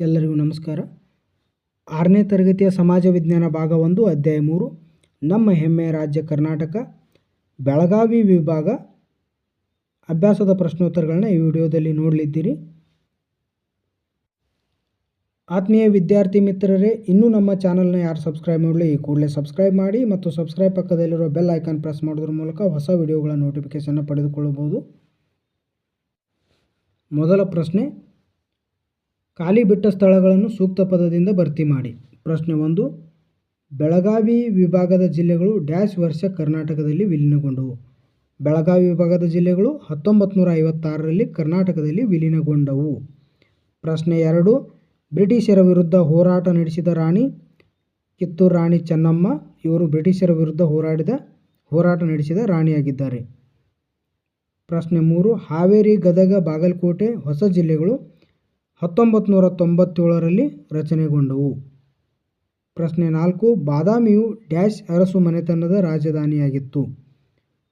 ಎಲ್ಲರಿಗೂ ನಮಸ್ಕಾರ. ಆರನೇ ತರಗತಿಯ ಸಮಾಜ ವಿಜ್ಞಾನ ಭಾಗ ಒಂದು, ಅಧ್ಯಾಯ ಮೂರು, ನಮ್ಮ ಹೆಮ್ಮೆಯ ರಾಜ್ಯ ಕರ್ನಾಟಕ, ಬೆಳಗಾವಿ ವಿಭಾಗ. ಅಭ್ಯಾಸದ ಪ್ರಶ್ನೋತ್ತರಗಳನ್ನ ಈ ವಿಡಿಯೋದಲ್ಲಿ ನೋಡಲಿದ್ದೀರಿ. ಆತ್ಮೀಯ ವಿದ್ಯಾರ್ಥಿ ಮಿತ್ರರೇ, ಇನ್ನೂ ನಮ್ಮ ಚಾನಲ್ನ ಯಾರು ಸಬ್ಸ್ಕ್ರೈಬ್ ಮಾಡಲಿ, ಈ ಕೂಡಲೇ ಸಬ್ಸ್ಕ್ರೈಬ್ ಮಾಡಿ ಮತ್ತು ಸಬ್ಸ್ಕ್ರೈಬ್ ಪಕ್ಕದಲ್ಲಿರೋ ಬೆಲ್ ಐಕಾನ್ ಪ್ರೆಸ್ ಮಾಡೋದ್ರ ಮೂಲಕ ಹೊಸ ವಿಡಿಯೋಗಳ ನೋಟಿಫಿಕೇಷನ್ನ ಪಡೆದುಕೊಳ್ಳಬಹುದು. ಮೊದಲ ಪ್ರಶ್ನೆ ಖಾಲಿ ಬಿಟ್ಟ ಸ್ಥಳಗಳನ್ನು ಸೂಕ್ತ ಪದದಿಂದ ಭರ್ತಿ ಮಾಡಿ. ಪ್ರಶ್ನೆ ಒಂದು, ಬೆಳಗಾವಿ ವಿಭಾಗದ ಜಿಲ್ಲೆಗಳು ಡ್ಯಾಶ್ ವರ್ಷ ಕರ್ನಾಟಕದಲ್ಲಿ ವಿಲೀನಗೊಂಡವು. ಬೆಳಗಾವಿ ವಿಭಾಗದ ಜಿಲ್ಲೆಗಳು ಹತ್ತೊಂಬತ್ತು ನೂರ ಐವತ್ತಾರರಲ್ಲಿ ಕರ್ನಾಟಕದಲ್ಲಿ ವಿಲೀನಗೊಂಡವು. ಪ್ರಶ್ನೆ ಎರಡು, ಬ್ರಿಟಿಷರ ವಿರುದ್ಧ ಹೋರಾಟ ನಡೆಸಿದ ರಾಣಿ ಕಿತ್ತೂರು ರಾಣಿ ಚೆನ್ನಮ್ಮ, ಇವರು ಬ್ರಿಟಿಷರ ವಿರುದ್ಧ ಹೋರಾಡಿದ, ಹೋರಾಟ ನಡೆಸಿದ ರಾಣಿಯಾಗಿದ್ದಾರೆ. ಪ್ರಶ್ನೆ ಮೂರು, ಹಾವೇರಿ ಗದಗ ಬಾಗಲಕೋಟೆ ಹೊಸ ಜಿಲ್ಲೆಗಳು ಹತ್ತೊಂಬತ್ತು ನೂರ ತೊಂಬತ್ತೇಳರಲ್ಲಿ ರಚನೆಗೊಂಡವು. ಪ್ರಶ್ನೆ ನಾಲ್ಕು, ಬಾದಾಮಿಯು ಡ್ಯಾಶ್ ಅರಸು ಮನೆತನದ ರಾಜಧಾನಿಯಾಗಿತ್ತು.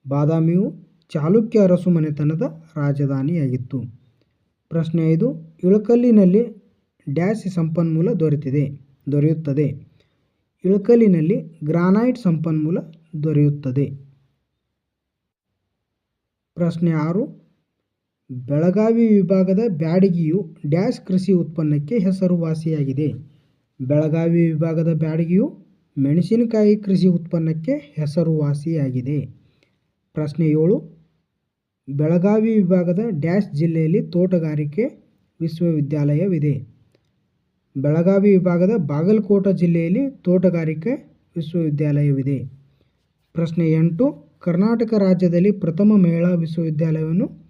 ಬಾದಾಮಿಯು ಚಾಲುಕ್ಯ ಅರಸು ಮನೆತನದ ರಾಜಧಾನಿಯಾಗಿತ್ತು. ಪ್ರಶ್ನೆ ಐದು, ಇಳಕಲ್ಲಿನಲ್ಲಿ ಡ್ಯಾಶ್ ಸಂಪನ್ಮೂಲ ದೊರೆತಿದೆ, ದೊರೆಯುತ್ತದೆ. ಇಳಕಲ್ಲಿನಲ್ಲಿ ಗ್ರಾನೈಟ್ ಸಂಪನ್ಮೂಲ ದೊರೆಯುತ್ತದೆ. ಪ್ರಶ್ನೆ ಆರು ಬೆಳಗಾವಿ ವಿಭಾಗದ ಬ್ಯಾಡಗಿಯು ಡ್ಯಾಶ್ ಕೃಷಿ ಉತ್ಪನ್ನಕ್ಕೆ ಹೆಸರುವಾಸಿಯಾಗಿದೆ. ಬೆಳಗಾವಿ ವಿಭಾಗದ ಬ್ಯಾಡಗಿಯು ಮೆಣಸಿನಕಾಯಿ ಕೃಷಿ ಉತ್ಪನ್ನಕ್ಕೆ ಹೆಸರುವಾಸಿಯಾಗಿದೆ. ಪ್ರಶ್ನೆ ಏಳು, ಬೆಳಗಾವಿ ವಿಭಾಗದ ಡ್ಯಾಶ್ ಜಿಲ್ಲೆಯಲ್ಲಿ ತೋಟಗಾರಿಕೆ ವಿಶ್ವವಿದ್ಯಾಲಯವಿದೆ. ಬೆಳಗಾವಿ ವಿಭಾಗದ ಬಾಗಲಕೋಟ ಜಿಲ್ಲೆಯಲ್ಲಿ ತೋಟಗಾರಿಕೆ ವಿಶ್ವವಿದ್ಯಾಲಯವಿದೆ. ಪ್ರಶ್ನೆ ಎಂಟು, ಕರ್ನಾಟಕ ರಾಜ್ಯದಲ್ಲಿ ಪ್ರಥಮ ಮಹಿಳಾ ವಿಶ್ವವಿದ್ಯಾಲಯವನ್ನು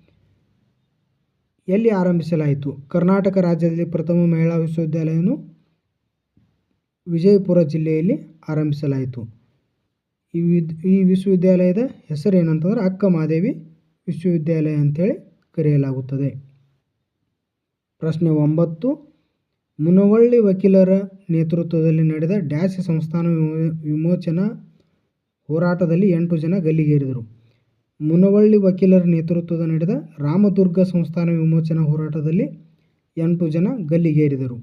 ಎಲ್ಲಿ ಆರಂಭಿಸಲಾಯಿತು? ಕರ್ನಾಟಕ ರಾಜ್ಯದಲ್ಲಿ ಪ್ರಥಮ ಮಹಿಳಾ ವಿಶ್ವವಿದ್ಯಾಲಯವನ್ನು ವಿಜಯಪುರ ಜಿಲ್ಲೆಯಲ್ಲಿ ಆರಂಭಿಸಲಾಯಿತು. ಈ ವಿದ್, ಈ ವಿಶ್ವವಿದ್ಯಾಲಯದ ಹೆಸರು ಏನಂತಂದ್ರೆ ಅಕ್ಕ ಮಾದೇವಿ ವಿಶ್ವವಿದ್ಯಾಲಯ ಅಂತೇಳಿ ಕರೆಯಲಾಗುತ್ತದೆ. ಪ್ರಶ್ನೆ ಒಂಬತ್ತು, ಮುನವಳ್ಳಿ ವಕೀಲರ ನೇತೃತ್ವದಲ್ಲಿ ನಡೆದ ಡ್ಯಾಶ್ ಸಂಸ್ಥಾನ ವಿಮೋಚನಾ ಹೋರಾಟದಲ್ಲಿ ಎಂಟು ಜನ ಗಲ್ಲಿಗೇರಿದರು. ಮುನವಳ್ಳಿ ವಕೀಲರ ನೇತೃತ್ವದ ನಡೆದ ರಾಮದುರ್ಗ ಸಂಸ್ಥಾನ ವಿಮೋಚನಾ ಹೋರಾಟದಲ್ಲಿ ಎಂಟು ಜನ ಗಲ್ಲಿಗೇರಿದರು.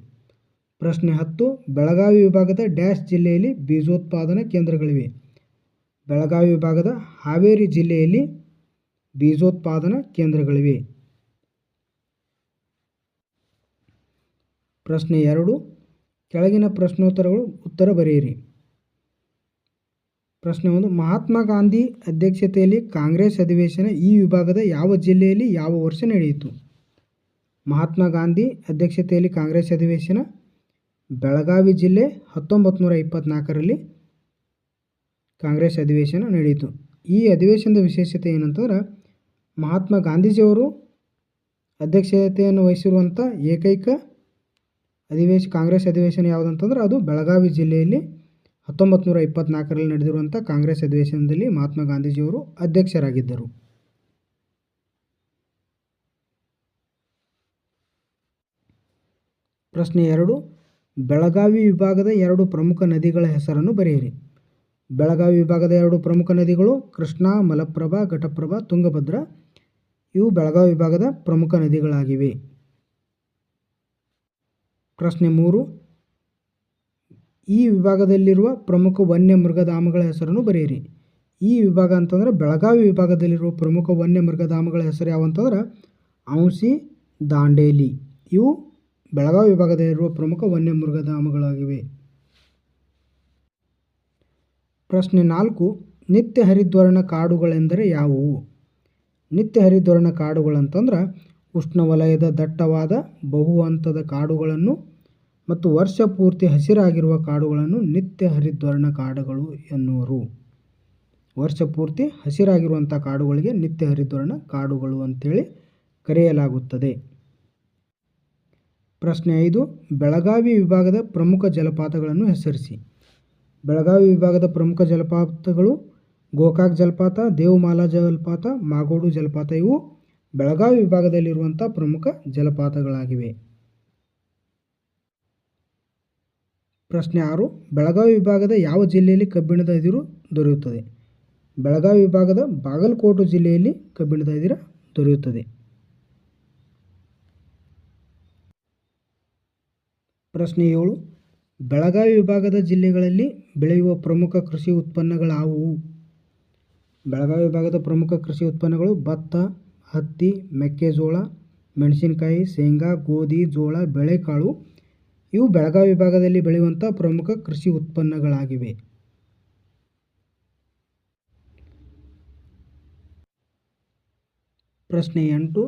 ಪ್ರಶ್ನೆ ಹತ್ತು, ಬೆಳಗಾವಿ ವಿಭಾಗದ ಡ್ಯಾಶ್ ಜಿಲ್ಲೆಯಲ್ಲಿ ಬೀಜೋತ್ಪಾದನಾ ಕೇಂದ್ರಗಳಿವೆ. ಬೆಳಗಾವಿ ವಿಭಾಗದ ಹಾವೇರಿ ಜಿಲ್ಲೆಯಲ್ಲಿ ಬೀಜೋತ್ಪಾದನಾ ಕೇಂದ್ರಗಳಿವೆ. ಪ್ರಶ್ನೆ ಎರಡು, ಕೆಳಗಿನ ಪ್ರಶ್ನೋತ್ತರಗಳು ಉತ್ತರ ಬರೆಯಿರಿ. ಪ್ರಶ್ನೆ ಒಂದು, ಮಹಾತ್ಮ ಗಾಂಧಿ ಅಧ್ಯಕ್ಷತೆಯಲ್ಲಿ ಕಾಂಗ್ರೆಸ್ ಅಧಿವೇಶನ ಈ ವಿಭಾಗದ ಯಾವ ಜಿಲ್ಲೆಯಲ್ಲಿ ಯಾವ ವರ್ಷ ನಡೆಯಿತು? ಮಹಾತ್ಮ ಗಾಂಧಿ ಅಧ್ಯಕ್ಷತೆಯಲ್ಲಿ ಕಾಂಗ್ರೆಸ್ ಅಧಿವೇಶನ ಬೆಳಗಾವಿ ಜಿಲ್ಲೆ ಹತ್ತೊಂಬತ್ತು ನೂರ ಇಪ್ಪತ್ತ್ನಾಲ್ಕರಲ್ಲಿ ಕಾಂಗ್ರೆಸ್ ಅಧಿವೇಶನ ನಡೆಯಿತು. ಈ ಅಧಿವೇಶನದ ವಿಶೇಷತೆ ಏನಂತಂದ್ರೆ ಮಹಾತ್ಮ ಗಾಂಧೀಜಿಯವರು ಅಧ್ಯಕ್ಷತೆಯನ್ನು ವಹಿಸಿರುವಂಥ ಏಕೈಕ ಅಧಿವೇಶ, ಕಾಂಗ್ರೆಸ್ ಅಧಿವೇಶನ ಯಾವುದಂತಂದ್ರೆ ಅದು ಬೆಳಗಾವಿ ಜಿಲ್ಲೆಯಲ್ಲಿ ಹತ್ತೊಂಬತ್ತು ನೂರ ಇಪ್ಪತ್ತ್ನಾಲ್ಕರಲ್ಲಿ ನಡೆದಿರುವಂಥ ಕಾಂಗ್ರೆಸ್ ಅಧಿವೇಶನದಲ್ಲಿ ಮಹಾತ್ಮ ಗಾಂಧೀಜಿಯವರು ಅಧ್ಯಕ್ಷರಾಗಿದ್ದರು. ಪ್ರಶ್ನೆ ಎರಡು, ಬೆಳಗಾವಿ ವಿಭಾಗದ ಎರಡು ಪ್ರಮುಖ ನದಿಗಳ ಹೆಸರನ್ನು ಬರೆಯಿರಿ. ಬೆಳಗಾವಿ ವಿಭಾಗದ ಎರಡು ಪ್ರಮುಖ ನದಿಗಳು ಕೃಷ್ಣಾ, ಮಲಪ್ರಭಾ, ಘಟಪ್ರಭಾ, ತುಂಗಭದ್ರ, ಇವು ಬೆಳಗಾವಿ ವಿಭಾಗದ ಪ್ರಮುಖ ನದಿಗಳಾಗಿವೆ. ಪ್ರಶ್ನೆ ಮೂರು ಈ ವಿಭಾಗದಲ್ಲಿರುವ ಪ್ರಮುಖ ವನ್ಯ ಮೃಗಧಾಮಗಳ ಹೆಸರನ್ನು ಬರೆಯಿರಿ. ಈ ವಿಭಾಗ ಅಂತಂದ್ರೆ ಬೆಳಗಾವಿ ವಿಭಾಗದಲ್ಲಿರುವ ಪ್ರಮುಖ ವನ್ಯ ಮೃಗಧಾಮಗಳ ಹೆಸರು ಯಾವಂತಂದ್ರೆ ಔಸಿ, ದಾಂಡೇಲಿ. ಇವು ಬೆಳಗಾವಿ ವಿಭಾಗದಲ್ಲಿರುವ ಪ್ರಮುಖ ವನ್ಯ ಮೃಗಧಾಮಗಳಾಗಿವೆ ಪ್ರಶ್ನೆ ನಾಲ್ಕು, ನಿತ್ಯ ಹರಿದ್ವರ್ಣ ಕಾಡುಗಳೆಂದರೆ ಯಾವುವು? ನಿತ್ಯ ಹರಿದ್ವರ್ಣ ಕಾಡುಗಳಂತಂದ್ರೆ ಉಷ್ಣವಲಯದ ದಟ್ಟವಾದ ಬಹು ಹಂತದ ಕಾಡುಗಳನ್ನು ಮತ್ತು ವರ್ಷ ಪೂರ್ತಿ ಹಸಿರಾಗಿರುವ ಕಾಡುಗಳನ್ನು ನಿತ್ಯ ಹರಿದ್ವರ್ಣ ಕಾಡುಗಳು ಎನ್ನುವರು. ವರ್ಷ ಪೂರ್ತಿ ಹಸಿರಾಗಿರುವಂಥ ಕಾಡುಗಳಿಗೆ ನಿತ್ಯ ಹರಿದ್ವರ್ಣ ಕಾಡುಗಳು ಅಂತೇಳಿ ಕರೆಯಲಾಗುತ್ತದೆ. ಪ್ರಶ್ನೆ ಐದು, ಬೆಳಗಾವಿ ವಿಭಾಗದ ಪ್ರಮುಖ ಜಲಪಾತಗಳನ್ನು ಹೆಸರಿಸಿ. ಬೆಳಗಾವಿ ವಿಭಾಗದ ಪ್ರಮುಖ ಜಲಪಾತಗಳು ಗೋಕಾಕ್ ಜಲಪಾತ, ದೇವಮಾಲಾ ಜಲಪಾತ, ಮಾಗೋಡು ಜಲಪಾತ ಇವು ಬೆಳಗಾವಿ ವಿಭಾಗದಲ್ಲಿರುವಂಥ ಪ್ರಮುಖ ಜಲಪಾತಗಳಾಗಿವೆ. ಪ್ರಶ್ನೆ ಆರು, ಬೆಳಗಾವಿ ವಿಭಾಗದ ಯಾವ ಜಿಲ್ಲೆಯಲ್ಲಿ ಕಬ್ಬಿಣದ ಅದಿರು ದೊರೆಯುತ್ತದೆ? ಬೆಳಗಾವಿ ವಿಭಾಗದ ಬಾಗಲಕೋಟೆ ಜಿಲ್ಲೆಯಲ್ಲಿ ಕಬ್ಬಿಣದ ಅದಿರ ದೊರೆಯುತ್ತದೆ. ಪ್ರಶ್ನೆ ಏಳು, ಬೆಳಗಾವಿ ವಿಭಾಗದ ಜಿಲ್ಲೆಗಳಲ್ಲಿ ಬೆಳೆಯುವ ಪ್ರಮುಖ ಕೃಷಿ ಉತ್ಪನ್ನಗಳಾವುವು? ಬೆಳಗಾವಿ ವಿಭಾಗದ ಪ್ರಮುಖ ಕೃಷಿ ಉತ್ಪನ್ನಗಳು ಭತ್ತ, ಹತ್ತಿ, ಮೆಕ್ಕೆಜೋಳ, ಮೆಣಸಿನಕಾಯಿ, ಶೇಂಗಾ, ಗೋಧಿ, ಜೋಳ, ಬೇಳೆಕಾಳು ಇವು ಬೆಳಗಾವಿ ವಿಭಾಗದಲ್ಲಿ ಬೆಳೆಯುವಂಥ ಪ್ರಮುಖ ಕೃಷಿ ಉತ್ಪನ್ನಗಳಾಗಿವೆ. ಪ್ರಶ್ನೆ ಎಂಟು,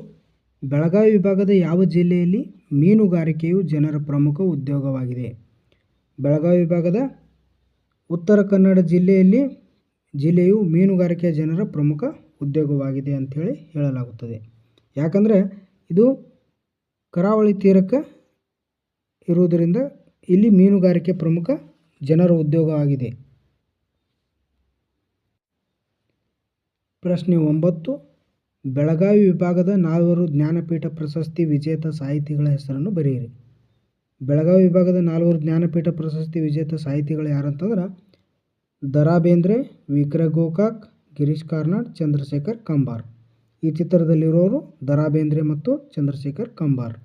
ಬೆಳಗಾವಿ ವಿಭಾಗದ ಯಾವ ಜಿಲ್ಲೆಯಲ್ಲಿ ಮೀನುಗಾರಿಕೆಯು ಜನರ ಪ್ರಮುಖ ಉದ್ಯೋಗವಾಗಿದೆ? ಬೆಳಗಾವಿ ವಿಭಾಗದ ಉತ್ತರ ಕನ್ನಡ ಜಿಲ್ಲೆಯಲ್ಲಿ ಜಿಲ್ಲೆಯು ಮೀನುಗಾರಿಕೆಯ ಜನರ ಪ್ರಮುಖ ಉದ್ಯೋಗವಾಗಿದೆ ಅಂಥೇಳಿ ಹೇಳಲಾಗುತ್ತದೆ. ಯಾಕಂದರೆ ಇದು ಕರಾವಳಿ ತೀರಕ್ಕೆ ಇರುವುದರಿಂದ ಇಲ್ಲಿ ಮೀನುಗಾರಿಕೆ ಪ್ರಮುಖ ಜನರ ಉದ್ಯೋಗವಾಗಿದೆ ಪ್ರಶ್ನೆ ಒಂಬತ್ತು. ಬೆಳಗಾವಿ ವಿಭಾಗದ ನಾಲ್ವರು ಜ್ಞಾನಪೀಠ ಪ್ರಶಸ್ತಿ ವಿಜೇತ ಸಾಹಿತಿಗಳ ಹೆಸರನ್ನು ಬರೆಯಿರಿ. ಬೆಳಗಾವಿ ವಿಭಾಗದ ನಾಲ್ವರು ಜ್ಞಾನಪೀಠ ಪ್ರಶಸ್ತಿ ವಿಜೇತ ಸಾಹಿತಿಗಳು ಯಾರಂತಂದ್ರೆ ದರಾ ಬೇಂದ್ರೆ ವಿಕ್ರ ಗೋಕಾಕ್, ಗಿರೀಶ್ ಕಾರ್ನಾಡ್, ಚಂದ್ರಶೇಖರ್ ಕಂಬಾರ್. ಈ ಚಿತ್ರದಲ್ಲಿರೋರು ದರಾ ಬೇಂದ್ರೆ ಮತ್ತು ಚಂದ್ರಶೇಖರ್ ಕಂಬಾರ್.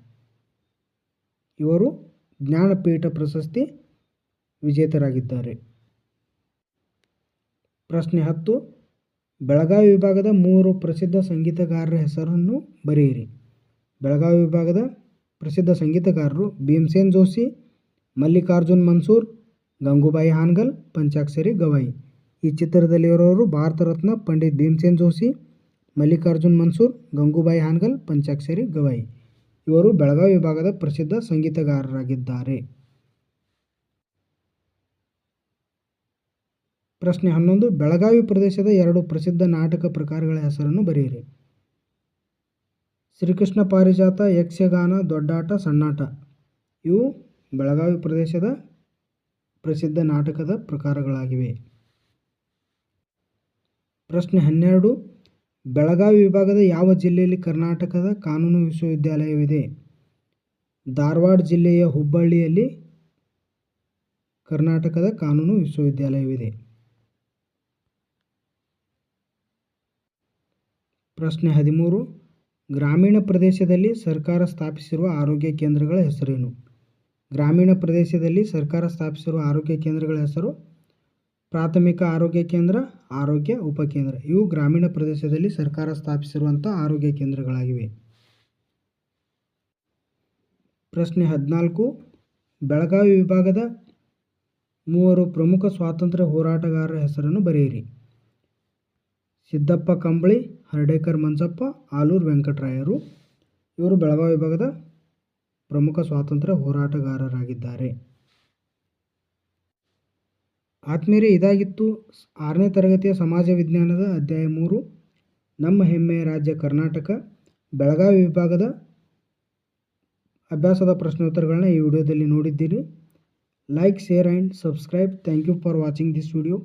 ಇವರು ಜ್ಞಾನಪೀಠ ಪ್ರಶಸ್ತಿ ವಿಜೇತರಾಗಿದ್ದಾರೆ. ಪ್ರಶ್ನೆ ಹತ್ತು, ಬೆಳಗಾವಿ ವಿಭಾಗದ ಮೂವರು ಪ್ರಸಿದ್ಧ ಸಂಗೀತಗಾರರ ಹೆಸರನ್ನು ಬರೆಯಿರಿ. ಬೆಳಗಾವಿ ವಿಭಾಗದ ಪ್ರಸಿದ್ಧ ಸಂಗೀತಗಾರರು ಭೀಮಸೇನ್ ಜೋಶಿ, ಮಲ್ಲಿಕಾರ್ಜುನ್ ಮನ್ಸೂರ್, ಗಂಗೂಬಾಯಿ ಹಾನ್ಗಲ್, ಪಂಚಾಕ್ಷರಿ ಗವಾಯಿ. ಈ ಚಿತ್ರದಲ್ಲಿರೋರು ಭಾರತ ರತ್ನ ಪಂಡಿತ್ ಭೀಮಸೇನ್ ಜೋಶಿ, ಮಲ್ಲಿಕಾರ್ಜುನ್ ಮನ್ಸೂರ್, ಗಂಗೂಬಾಯಿ ಹಾನ್ಗಲ್, ಪಂಚಾಕ್ಷರಿ ಗವಾಯಿ. ಇವರು ಬೆಳಗಾವಿ ವಿಭಾಗದ ಪ್ರಸಿದ್ಧ ಸಂಗೀತಗಾರರಾಗಿದ್ದಾರೆ. ಪ್ರಶ್ನೆ ಹನ್ನೊಂದು, ಬೆಳಗಾವಿ ಪ್ರದೇಶದ ಎರಡು ಪ್ರಸಿದ್ಧ ನಾಟಕ ಪ್ರಕಾರಗಳ ಹೆಸರನ್ನು ಬರೆಯಿರಿ. ಶ್ರೀಕೃಷ್ಣ ಪಾರಿಜಾತ, ಯಕ್ಷಗಾನ, ದೊಡ್ಡಾಟ, ಸಣ್ಣಾಟ. ಇವು ಬೆಳಗಾವಿ ಪ್ರದೇಶದ ಪ್ರಸಿದ್ಧ ನಾಟಕದ ಪ್ರಕಾರಗಳಾಗಿವೆ. ಪ್ರಶ್ನೆ ಹನ್ನೆರಡು ಬೆಳಗಾವಿ ವಿಭಾಗದ ಯಾವ ಜಿಲ್ಲೆಯಲ್ಲಿ ಕರ್ನಾಟಕದ ಕಾನೂನು ವಿಶ್ವವಿದ್ಯಾಲಯವಿದೆ? ಧಾರವಾಡ ಜಿಲ್ಲೆಯ ಹುಬ್ಬಳ್ಳಿಯಲ್ಲಿ ಕರ್ನಾಟಕದ ಕಾನೂನು ವಿಶ್ವವಿದ್ಯಾಲಯವಿದೆ. ಪ್ರಶ್ನೆ ಹದಿಮೂರು. ಗ್ರಾಮೀಣ ಪ್ರದೇಶದಲ್ಲಿ ಸರ್ಕಾರ ಸ್ಥಾಪಿಸಿರುವ ಆರೋಗ್ಯ ಕೇಂದ್ರಗಳ ಹೆಸರೇನು? ಗ್ರಾಮೀಣ ಪ್ರದೇಶದಲ್ಲಿ ಸರ್ಕಾರ ಸ್ಥಾಪಿಸಿರುವ ಆರೋಗ್ಯ ಕೇಂದ್ರಗಳ ಹೆಸರು ಪ್ರಾಥಮಿಕ ಆರೋಗ್ಯ ಕೇಂದ್ರ, ಆರೋಗ್ಯ ಉಪಕೇಂದ್ರ ಇವು ಗ್ರಾಮೀಣ ಪ್ರದೇಶದಲ್ಲಿ ಸರ್ಕಾರ ಸ್ಥಾಪಿಸಿರುವಂಥ ಆರೋಗ್ಯ ಕೇಂದ್ರಗಳಾಗಿವೆ. ಪ್ರಶ್ನೆ ಹದಿನಾಲ್ಕು. ಬೆಳಗಾವಿ ವಿಭಾಗದ ಮೂವರು ಪ್ರಮುಖ ಸ್ವಾತಂತ್ರ್ಯ ಹೋರಾಟಗಾರರ ಹೆಸರನ್ನು ಬರೆಯಿರಿ. ಸಿದ್ದಪ್ಪ ಕಂಬಳಿ, ಹರ್ಡೇಕರ್ ಮಂಜಪ್ಪ, ಆಲೂರು ವೆಂಕಟರಾಯರು. ಇವರು ಬೆಳಗಾವಿ ವಿಭಾಗದ ಪ್ರಮುಖ ಸ್ವಾತಂತ್ರ್ಯ ಹೋರಾಟಗಾರರಾಗಿದ್ದಾರೆ. ಆತ್ಮೀಯರೇ, ಇದಾಗಿತ್ತು ಆರನೇ ತರಗತಿಯ ಸಮಾಜ ವಿಜ್ಞಾನದ ಅಧ್ಯಾಯ ಮೂರು, ನಮ್ಮ ಹೆಮ್ಮೆಯ ರಾಜ್ಯ ಕರ್ನಾಟಕ, ಬೆಳಗಾವಿ ವಿಭಾಗದ ಅಭ್ಯಾಸದ ಪ್ರಶ್ನೋತ್ತರಗಳನ್ನ ಈ ವಿಡಿಯೋದಲ್ಲಿ ನೋಡಿದ್ದೀರಿ. Like share and subscribe thank you for watching this video